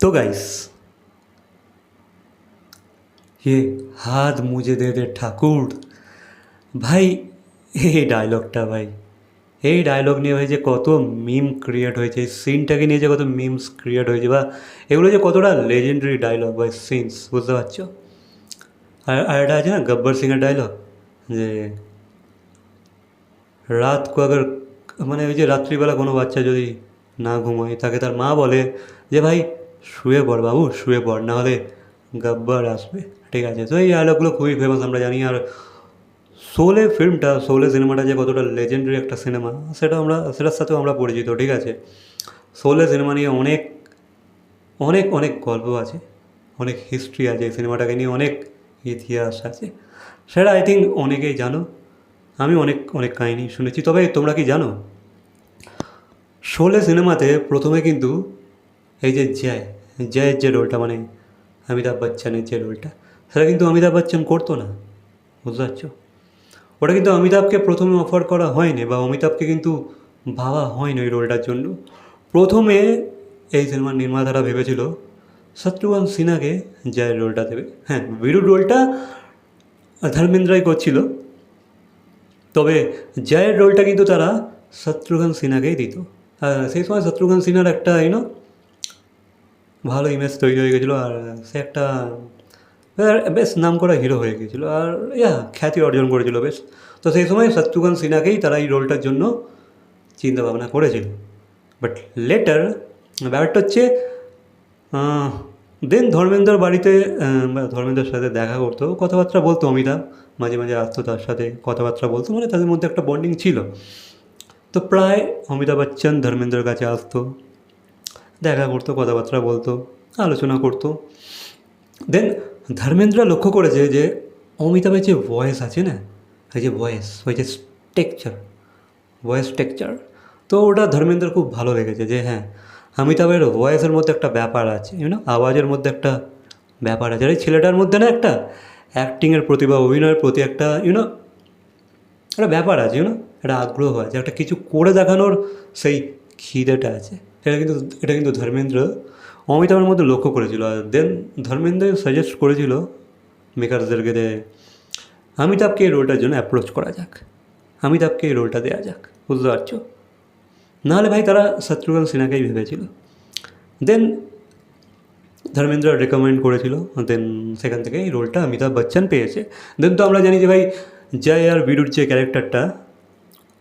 तो गाइस ये হাত মুজে দে দে ঠাকুর ভাই এই ডায়লগটা ভাই এই ডায়লগ নিয়ে ভাই যে কত মিম ক্রিয়েট হয়েছে এই সিনটাকে নিয়ে যে কত মিমস ক্রিয়েট হয়েছে বা এগুলো যে কতটা লেজেন্ডারি ডায়লগ বা সিনস বুঝতে পারছো আর আর একটা আছে না গব্বর সিংয়ের ডায়লগ যে রাত কো আগার মানে ওই যে রাত্রিবেলা কোনো বাচ্চা যদি না ঘুমোয় তাকে তার মা বলে যে ভাই শুয়ে পড় বাবু, শুয়ে পড় না হলে গব্বর আসবে। ঠিক আছে? তো এই ডায়লগগুলো খুবই ফেমাস আমরা জানি। আর শোলে ফিল্মটা শোলে সিনেমাটা যে কতটা লেজেন্ডারি একটা সিনেমা সেটা আমরা, সেটার সাথেও আমরা পরিচিত, ঠিক আছে? শোলে সিনেমা নিয়ে অনেক অনেক অনেক গল্প আছে, অনেক হিস্ট্রি আছে এই সিনেমাটাকে নিয়ে, অনেক ইতিহাস আছে। সেটা আই থিঙ্ক অনেকেই জানো। আমি অনেক অনেক কাহিনী শুনেছি। তবে তোমরা কি জানো? শোলে সিনেমাতে প্রথমে কিন্তু এই যে জয়, জয়ের যে রোলটা মানে অমিতাভ বচ্চনের যে রোলটা, সেটা কিন্তু অমিতাভ বচ্চন করতো না, বুঝতে পারছ? ওটা কিন্তু অমিতাভকে প্রথমে অফার করা হয়নি বা অমিতাভকে কিন্তু ভাবা হয়নি ওই রোলটার জন্য। প্রথমে এই সিনেমার নির্মাতারা ভেবেছিল শত্রুঘ্ন সিনহাকে জয়ের রোলটা দেবে। হ্যাঁ বিরুর রোলটা ধর্মেন্দ্রাই করছিল, তবে জয়ের রোলটা কিন্তু তারা শত্রুঘ্ন সিনহাকেই দিত। সেই সময় শত্রুঘ্ন সিনহার একটা ইউনো ভালো ইমেজ তৈরি হয়ে গেছিল আর সে একটা বেশ নাম করা হিরো হয়ে গেছিল আর ইয়া, খ্যাতি অর্জন করেছিল বেশ। তো সেই সময় শত্রুঘ্ন সিনহাকেই তারা এই রোলটার জন্য চিন্তা ভাবনা করেছিল। বাট লেটার ব্যাপারটা হচ্ছে দেন ধর্মেন্দ্রর বাড়িতে ধর্মেন্দ্রের সাথে দেখা করতো, কথাবার্তা বলতো অমিতাভ, মাঝে মাঝে আসতো তার সাথে, কথাবার্তা বলতো মানে তাদের মধ্যে একটা বন্ডিং ছিল। তো প্রায় অমিতাভ বচ্চন ধর্মেন্দ্রের কাছে আসতো। দেখা করতো, কথাবার্তা বলতো, আলোচনা করতো। দেন ধর্মেন্দ্র লক্ষ্য করেছে যে অমিতাভের যে ভয়েস আছে না, এই যে ভয়েস ওই যে টেকচার ভয়েস টেকচার তো ওটা ধর্মেন্দ্র খুব ভালো লেগেছে যে হ্যাঁ অমিতাভের ভয়েসের মধ্যে একটা ব্যাপার আছে ইউনো আওয়াজের মধ্যে একটা ব্যাপার আছে। আর এই ছেলেটার মধ্যে না একটা অ্যাক্টিংয়ের প্রতি বা অভিনয়ের প্রতি একটা ইউনো একটা ব্যাপার আছে ইউনো একটা আগ্রহ আছে, একটা কিছু করে দেখানোর সেই খিদেটা আছে। এটা কিন্তু এটা কিন্তু ধর্মেন্দ্র অমিতাভের মধ্যে লক্ষ্য করেছিল। আর দেন ধর্মেন্দ্র সাজেস্ট করেছিল মেকারসদেরকে যে অমিতাভকে এই রোলটার জন্য অ্যাপ্রোচ করা যাক। অমিতাভকে এই রোলটা দেওয়া যাক। বুঝতে পারছ? নাহলে ভাই তারা শত্রুঘ্ন সিনহাকেই ভেবেছিল। দেন ধর্মেন্দ্র রেকমেন্ড করেছিল। দেন সেখান থেকে এই রোলটা অমিতাভ বচ্চন পেয়েছে। দেন তো আমরা জানি যে ভাই জয় আর বিরুর যে ক্যারেক্টারটা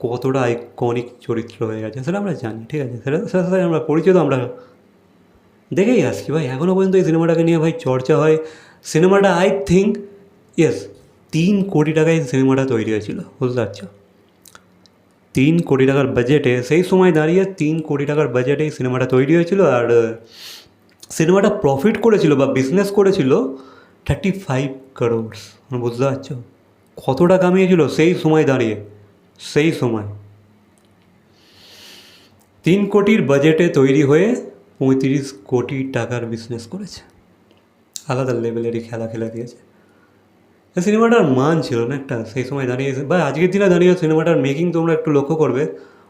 কতটা আইকনিক চরিত্র হয়ে গেছে সেটা আমরা জানি, ঠিক আছে? সেটা সেটার সাথে আমরা পরিচিত, আমরা দেখেই আসছি। ভাই এখনও পর্যন্ত এই সিনেমাটাকে নিয়ে ভাই চর্চা হয়। সিনেমাটা আই থিঙ্ক ইয়েস তিন কোটি টাকায় সিনেমাটা তৈরি হয়েছিল বুঝতে পারছ তিন কোটি টাকার বাজেটে সেই সময় দাঁড়িয়ে তিন কোটি টাকার বাজেটে এই সিনেমাটা তৈরি হয়েছিল আর সিনেমাটা প্রফিট করেছিল বা বিজনেস করেছিল থার্টি ফাইভ করোড়স বুঝতে পারছ? কতটা কামিয়েছিল সেই সময় দাঁড়িয়ে। সেই সময়। তিন কোটির বাজেটে তৈরি হয়ে পঁয়ত্রিশ কোটি টাকার বিজনেস করেছে। আলাদা লেভেলেরই খেলা খেলা দিয়েছে। সিনেমাটার মান ছিল না একটা, সেই সময় দাঁড়িয়ে বা আজকের দিনে দাঁড়িয়ে সিনেমাটার মেকিং তোমরা একটু লক্ষ্য করবে,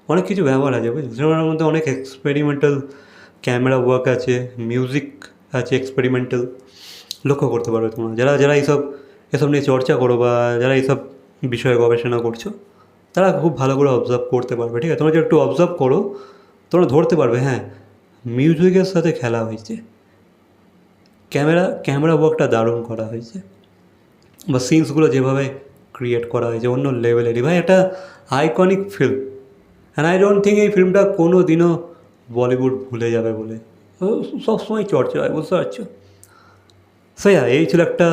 অনেক কিছু ব্যবহার আছে, বুঝলি? সিনেমাটার মধ্যে অনেক এক্সপেরিমেন্টাল ক্যামেরা ওয়ার্ক আছে মিউজিক আছে এক্সপেরিমেন্টাল লক্ষ্য করতে পারবে তোমরা। যারা যারা এইসব এসব নিয়ে চর্চা করো বা যারা এইসব বিষয়ে গবেষণা করছ তারা খুব ভালো করে অবজার্ভ করতে পারবে, ঠিক আছে? তোমরা যদি একটু অবজার্ভ করো, তোমরা ধরতে পারবে হ্যাঁ মিউজিকের সাথে খেলা হয়েছে। ক্যামেরা ক্যামেরা ওয়ার্কটা দারুণ করা হয়েছে। বা সিনসগুলো যেভাবে ক্রিয়েট করা হয়েছে, অন্য লেভেলেরই ভাই, একটা iconic film and I don't think এই ফিল্মটা কোনো দিনও বলিউড ভুলে যাবে বলে। সবসময় চর্চা হয়, বুঝতে পারছ? সেয়া এই ছিল একটা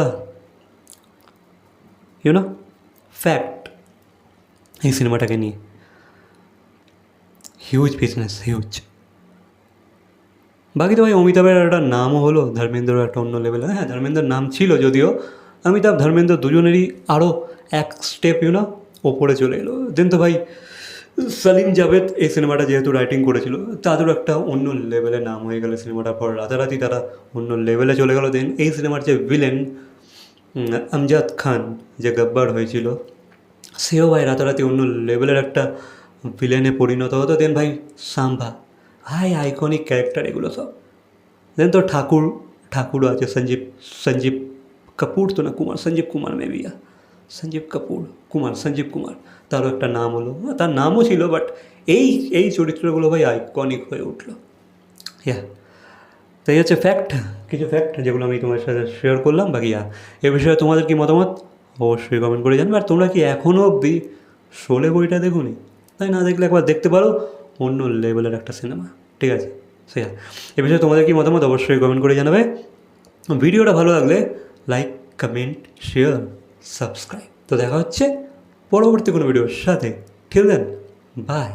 ইউনো ফ্যাক্ট এই সিনেমাটাকে নিয়ে। হিউজ বিজনেস হিউজ বাকি তো ভাই অমিতাভের একটা নামও হলো, ধর্মেন্দ্র একটা অন্য লেভেলে হ্যাঁ ধর্মেন্দ্রের নাম ছিল যদিও, অমিতাভ, ধর্মেন্দ্র দুজনেরই আরও এক স্টেপ ইউনো ওপরে চলে এলো। দেন তো ভাই সালিম জাভেদ এই সিনেমাটা যেহেতু রাইটিং করেছিল, তাদেরও একটা অন্য লেভেলে নাম হয়ে গেল সিনেমাটার পর রাতারাতি, তারা অন্য লেভেলে চলে গেল। দেন এই সিনেমার যে ভিলেন আমজাদ খান, যে গব্বার হয়েছিল সেও ভাই রাতারাতি অন্য লেভেলের একটা ভিলেনে পরিণত হতো। দেন ভাই সাম্ভা, ভাই আইকনিক ক্যারেক্টার এগুলো সব। দেন তো ঠাকুর, ঠাকুরও আছে, সঞ্জীব সঞ্জীব কাপুর তো না কুমার? সঞ্জীব কুমার মে বিয়া সঞ্জীব কাপুর, কুমার, সঞ্জীব কুমার। তারও একটা নাম হলো। তার নামও ছিল বাট এই এই চরিত্রগুলো ভাই আইকনিক হয়ে উঠল। ইয়া তো এই হচ্ছে ফ্যাক্ট কিছু ফ্যাক্ট যেগুলো আমি তোমার সাথে শেয়ার করলাম। বাকি এ বিষয়ে তোমাদের কি মতামত? অবশ্যই কমেন্ট করে জানবে। আর তোমরা কি এখনও অবধি শোলে বইটা দেখুনি? তাই না দেখলে একবার দেখতে পারো, অন্য লেভেলের একটা সিনেমা ঠিক আছে? সে এ বিষয়ে তোমাদের কি মতামত অবশ্যই কমেন্ট করে জানাবে। ভিডিওটা ভালো লাগলে লাইক কমেন্ট শেয়ার সাবস্ক্রাইব তো দেখা হচ্ছে পরবর্তী কোনো ভিডিওর সাথে। ঠিক দেন বাই